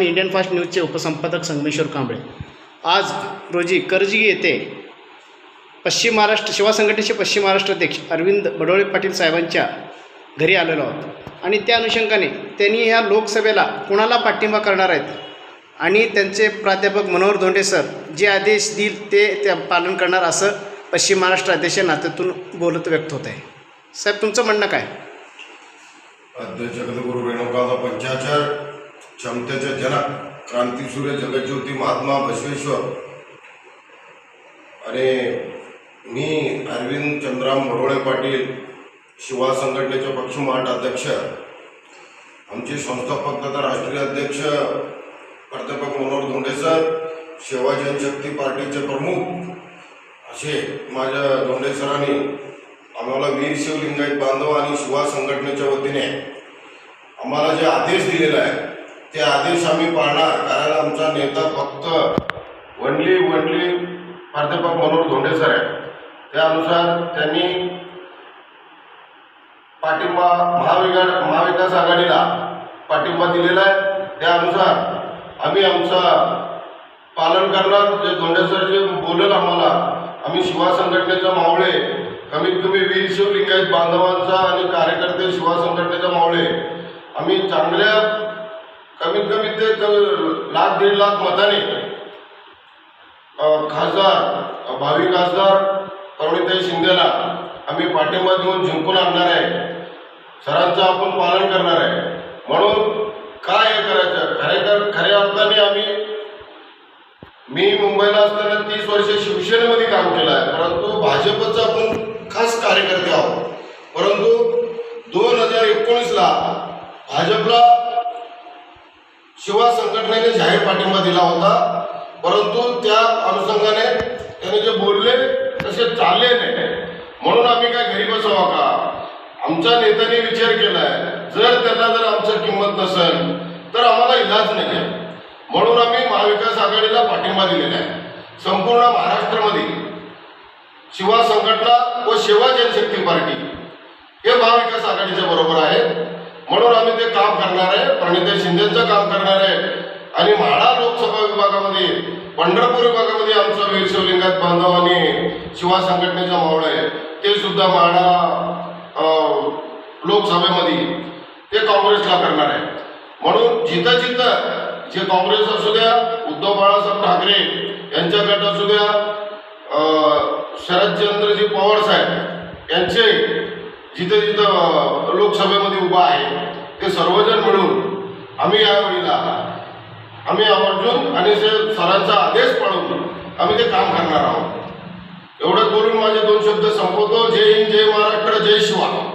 Indian fast न्यूजचे उपसंपादक संगमेश्वर कांबळे. आज रोजी करजगी येथे पश्चिम महाराष्ट्र शिवा संघटनेचे पश्चिम महाराष्ट्र अध्यक्ष अरविंद बडोळे पाटील साहेबांच्या घरी आलेलो आहोत. आणि त्या अनुषंगाने त्यांनी ह्या लोकसभेला कुणाला पाठिंबा करणार आहेत? आणि त्यांचे प्राध्यापक मनोहर धोंडे सर जे आदेश देईल ते त्या पालन करणार असं पश्चिम महाराष्ट्र अध्यक्ष नात्यातून बोलत व्यक्त होत आहे. साहेब तुमचं म्हणणं काय? अध्यक्ष रेणुकाचा पंचाचार क्षमतेचे जनक क्रांतीसूर्य जगज्योती महात्मा बसवेश्वर. आणि मी अरविंद चंद्राम बडोळे पाटील शिवा संघटनेचे पक्ष अध्यक्ष. आमचे संस्थापक तथा राष्ट्रीय अध्यक्ष प्राध्यापक मनोहर धोंडे सर सेवा जनशक्ती पार्टीचे प्रमुख असे माझ्या धोंडे सरांनी आम्हाला वीर शिवलिंगायत बांधव आणि शिवा संघटनेच्या वतीने आम्हाला जे आदेश दिलेला आहे ते आदेश आम्ही पाळणार कारण आमचा नेता फक्त वनली वनली प्राध्यापक मनोहर धोंडे सर आहे त्यानुसार त्यांनी पाठिंबा महाविका महाविकास आघाडीला पाठिंबा दिलेला आहे. त्यानुसार आम्ही आमचा पालन करणार. जे धोंडे सर जे बोलेल आम्हाला आम्ही शिवा संघटनेचा मावळे कमीत कमी वीर शिवलिंगायत बांधवांचा आणि कार्यकर्ते शिवा संघटनेचा मावळे आम्ही चांगल्या कमीत कमी ते लाख दीड लाख मताने खासदार भावी खासदार करुणीताई शिंदेला आम्ही पाठिंबा देऊन जिंकून आणणार आहे. सरांचं आपण पालन करणार आहे. म्हणून काय हे करायचं? खरेखर खऱ्या अर्थाने आम्ही मी मुंबईला असताना तीस वर्ष शिवसेनेमध्ये काम केलं आहे. परंतु भाजपचा आपण खास कार्यकर्ते आहोत. परंतु दोन हजार एकोणीसला भाजपला शिवा संघटनेने जाहीर पाठिंबा दिला होता. परंतु त्या अनुषंगाने त्याने जे बोलले तसे चालले नाही. म्हणून आम्ही काय घरी बसावा का? आमच्या नेत्याने विचार केलाय. जर त्यांना जर आमचं किंमत नसेल तर आम्हाला इलाज नाही आहे म्हणून आम्ही महाविकास आघाडीला पाठिंबा दिलेला आहे. संपूर्ण महाराष्ट्रामध्ये शिवा संघटना व शिवा जनशक्ती पार्टी हे महाविकास आघाडीच्या बरोबर आहे म्हणून आम्ही ते काम करणार आहे. प्रणिते शिंदेचं काम करणार आहे. आणि म्हाडा लोकसभा विभागामध्ये पंढरपूर विभागामध्ये आमचं वीर शिवलिंगात बांधव आणि शिवा संघटनेचं मावळ आहे. ते सुद्धा म्हाडा लोकसभेमध्ये ते काँग्रेसला करणार आहे. म्हणून जिथं जिथं जे काँग्रेस असू द्या उद्धव बाळासाहेब ठाकरे यांच्या गट असू द्या शरदचंद्रजी पवार साहेब यांचे जिथे जिथं लोकसभेमध्ये उभा आहे. ते सर्वजण मिळून आम्ही यावेळीला आम्ही आवर्जून आणि सरांचा आदेश पाळून आम्ही ते काम करणार आहोत. एवढंच बोलून माझे दोन शब्द संपवतो. जय हिंद जय महाराष्ट्र जय शिवा.